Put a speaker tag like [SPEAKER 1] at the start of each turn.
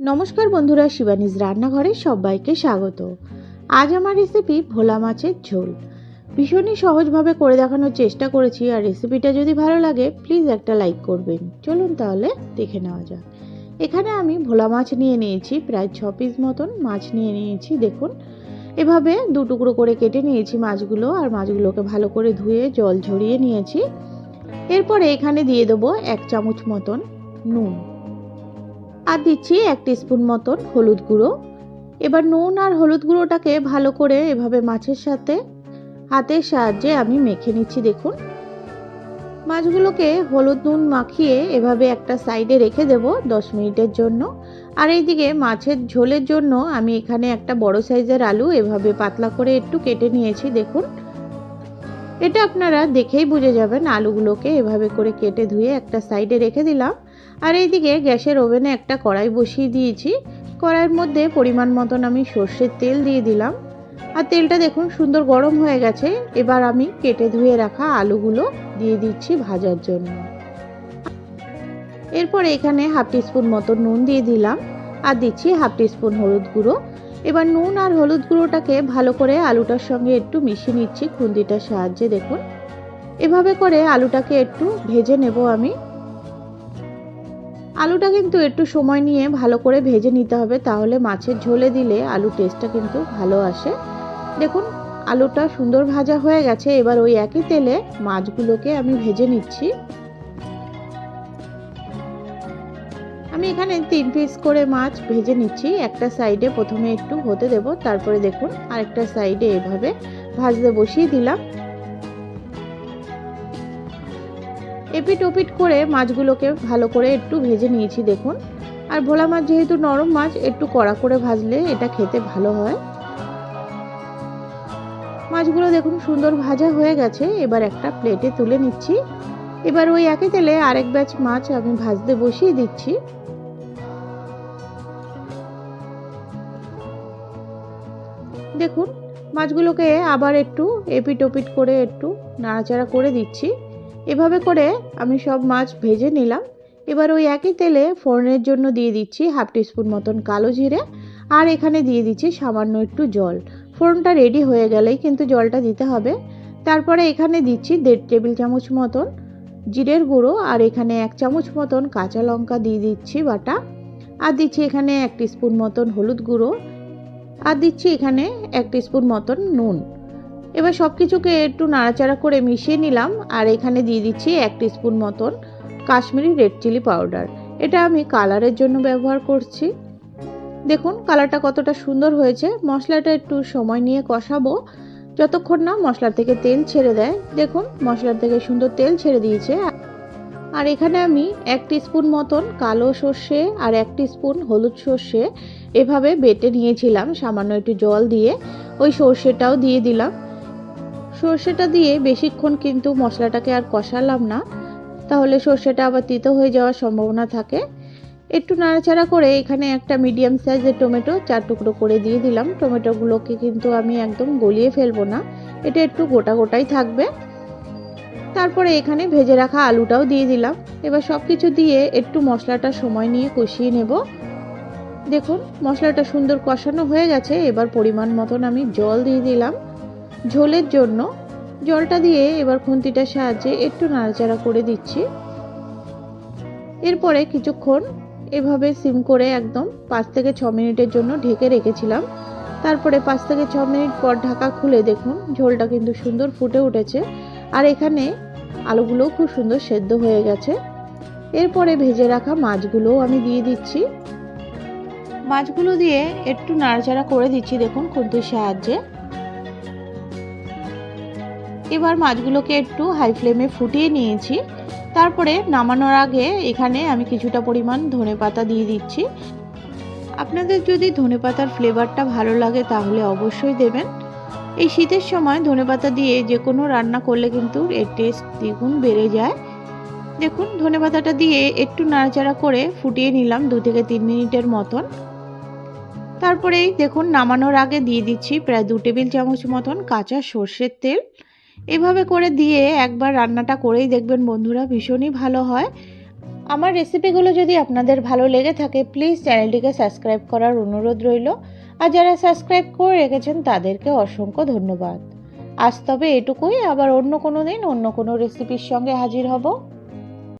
[SPEAKER 1] নমস্কার বন্ধুরা, শিবানীজ রান্নাঘরে সবাইকে স্বাগত। আজ আমার রেসিপি ভোলা মাছের ঝোল। ভীষণই সহজভাবে করে দেখানোর চেষ্টা করেছি আর রেসিপিটা যদি ভালো লাগে প্লিজ একটা লাইক করবেন। চলুন তাহলে দেখে নেওয়া যাক। এখানে আমি ভোলা মাছ নিয়ে নিয়েছি, প্রায় ছ পিস মতন মাছ নিয়ে নিয়েছি, দেখুন। এভাবে দু টুকরো করে কেটে নিয়েছি মাছগুলো আর মাছগুলোকে ভালো করে ধুয়ে জল ঝরিয়ে নিয়েছি। এরপরে এখানে দিয়ে দেবো এক চামচ মতন নুন। আর দিচ্ছি এক স্পুন মতন হলুদ গুঁড়ো। এবার নুন আর হলুদ গুঁড়োটাকে ভালো করে এভাবে মাছের সাথে হাতের সাহায্যে আমি মেখে নিচ্ছি, দেখুন। মাছগুলোকে হলুদ নুন মাখিয়ে এভাবে একটা সাইডে রেখে দেব দশ মিনিটের জন্য। আর এইদিকে মাছের ঝোলের জন্য আমি এখানে একটা বড় সাইজের আলু এভাবে পাতলা করে একটু কেটে নিয়েছি, দেখুন। এটা আপনারা দেখেই বুঝে যাবেন আলুগুলোকে এভাবে করে কেটে ধুয়ে একটা সাইডে রেখে দিলাম। আর এইদিকে গ্যাসের ওভেনে একটা কড়াই বসিয়ে দিয়েছি। কড়াইয়ের মধ্যে পরিমাণ মতন আমি সর্ষের তেল দিয়ে দিলাম। আর তেলটা দেখুন সুন্দর গরম হয়ে গেছে। এবার আমি কেটে ধুয়ে রাখা আলুগুলো দিয়ে দিচ্ছি ভাজার জন্য। এরপর এখানে হাফ টিস্পুন মতো নুন দিয়ে দিলাম। আর দিচ্ছি হাফ টিস্পুন হলুদ গুঁড়ো। এবার নুন আর হলুদ গুঁড়োটাকে ভালো করে আলুটার সঙ্গে একটু মিশিয়ে নিচ্ছি খুন্দিটার সাহায্যে, দেখুন। এভাবে করে আলুটাকে একটু ভেজে নেব আমি। আলুটা কিন্তু একটু সময় নিয়ে ভালো করে ভেজে নিতে হবে, তাহলে মাছের ঝোলে দিলে আলু টেস্টটা কিন্তু ভালো আসে। দেখুন, আলুটা সুন্দর ভাজা হয়ে গেছে, এবার ওই একই তেলে মাছগুলোকে আমি ভেজে নিচ্ছি। আমি এখানে তিন পিস করে মাছ ভেজে নিচ্ছি, একটা সাইডে প্রথমে একটু হতে দেব, তারপরে দেখুন আরেকটা সাইডে এভাবে ভাজতে বসিয়ে দিলাম। এপিট ওপিট করে মাছগুলোকে ভালো করে একটু ভেজে নিয়েছি, দেখুন। আর ভোলা মাছ যেহেতু নরম মাছ, একটু কড়া করে ভাজলে এটা খেতে ভালো হয়। মাছগুলো দেখুন সুন্দর ভাজা হয়ে গেছে, এবার একটা প্লেটে তুলে নিচ্ছি। এবার ওই একই তেলে আরেক ব্যাচ মাছ আমি ভাজতে বসিয়ে দিচ্ছি। দেখুন, মাছগুলোকে আবার একটু এপিট ওপিট করে একটু নাড়াচাড়া করে দিচ্ছি। এভাবে করে আমি সব মাছ ভেজে নিলাম। এবার ওই একই তেলে ফোড়নের জন্য দিয়ে দিচ্ছি হাফ টিস্পুন মতন কালো জিরে আর এখানে দিয়ে দিচ্ছি সামান্য একটু জল। ফোড়নটা রেডি হয়ে গেলেই কিন্তু জলটা দিতে হবে। তারপরে এখানে দিচ্ছি দেড় টেবিল চামচ মতন জিরের গুঁড়ো আর এখানে এক চামচ মতন কাঁচা লঙ্কা দিয়ে দিচ্ছি বাটা। আর দিচ্ছি এখানে এক স্পুন মতন হলুদ গুঁড়ো। আর দিচ্ছি এখানে এক স্পুন মতন নুন। এবার সব কিছুকে একটু নাড়াচাড়া করে মিশিয়ে নিলাম, আর এখানে দিয়ে দিচ্ছি এক স্পুন মতন কাশ্মীরি রেড চিলি পাউডার। এটা আমি কালারের জন্য ব্যবহার করছি। দেখুন, কালারটা কতটা সুন্দর হয়েছে। মশলাটা একটু সময় নিয়ে কষাবো। যতক্ষণ না মশলা থেকে তেল ছেড়ে দেয়। দেখুন, মশলার থেকে সুন্দর তেল ছেড়ে দিয়েছে। আর এখানে আমি এক স্পুন মতন কালো সর্ষে আর এক স্পুন হলুদ সর্ষে এভাবে বেটে নিয়েছিলাম, সামান্য একটু জল দিয়ে। ওই সর্ষেটাও দিয়ে দিলাম। সর্ষেটা দিয়ে বেশিক্ষণ কিন্তু মশলাটাকে আর কষালাম না। তাহলে সর্ষেটা আবার তিতো হয়ে যাওয়ার সম্ভাবনা থাকে। একটু নাড়াচাড়া করে এখানে একটা মিডিয়াম সাইজের টমেটো চার টুকরো করে দিয়ে দিলাম। টমেটোগুলোকে কিন্তু আমি একদম গলিয়ে ফেলব না। এটা একটু গোটা গোটাই থাকবে। তারপরে এখানে ভেজে রাখা আলুটাও দিয়ে দিলাম। এবার সব কিছু দিয়ে একটু মশলাটা সময় নিয়ে কষিয়ে নেব। দেখুন, মশলাটা সুন্দর কষানো হয়ে গেছে। এবার পরিমাণ মতন আমি জল দিয়ে দিলাম। ঝোলের জন্য জলটা দিয়ে এবার খুন্তিটার সাহায্যে একটু নাড়াচাড়া করে দিচ্ছি। এরপরে কিছুক্ষণ এভাবে সিম করে একদম পাঁচ থেকে ছ মিনিটের জন্য ঢেকে রেখেছিলাম। তারপরে পাঁচ থেকে ছ মিনিট পর ঢাকা খুলে দেখুন, ঝোলটা কিন্তু সুন্দর ফুটে উঠেছে আর এখানে আলুগুলোও খুব সুন্দর সেদ্ধ হয়ে গেছে। এরপরে ভেজে রাখা মাছগুলোও আমি দিয়ে দিচ্ছি। মাছগুলো দিয়ে একটু নাড়াচাড়া করে দিচ্ছি দেখুন খুন্তির সাহায্যে। এবার মাছগুলোকে একটু হাই ফ্লেমে ফুটিয়ে নিয়েছি। তারপরে নামানোর আগে এখানে আমি কিছুটা পরিমাণ ধনে পাতা দিয়ে দিচ্ছি। আপনাদের যদি ধনে পাতার ফ্লেভারটা ভালো লাগে তাহলে অবশ্যই দেবেন। এই শীতের সময় ধনে পাতা দিয়ে যে কোনো রান্না করলে কিন্তু এর টেস্ট দ্বিগুণ বেড়ে যায়। দেখুন, ধনে পাতাটা দিয়ে একটু নাড়াচাড়া করে ফুটিয়ে নিলাম দু থেকে তিন মিনিটের মতন। তারপরেই দেখুন, নামানোর আগে দিয়ে দিচ্ছি প্রায় দু টেবিল চামচ মতন কাঁচা সর্ষের তেল। এভাবে করে দিয়ে একবার রান্নাটা করেই দেখবেন বন্ধুরা ভীষণই ভালো হয়। আমার রেসিপিগুলো যদি আপনাদের ভালো লেগে থাকে প্লিজ চ্যানেলটিকে সাবস্ক্রাইব করার অনুরোধ রইল। আর যারা সাবস্ক্রাইব করে রেখেছেন, তাদেরকে অসংখ্য ধন্যবাদ। আজ তবে এটুকুই, আবার অন্য কোনো দিন অন্য কোনো রেসিপির সঙ্গে হাজির হব।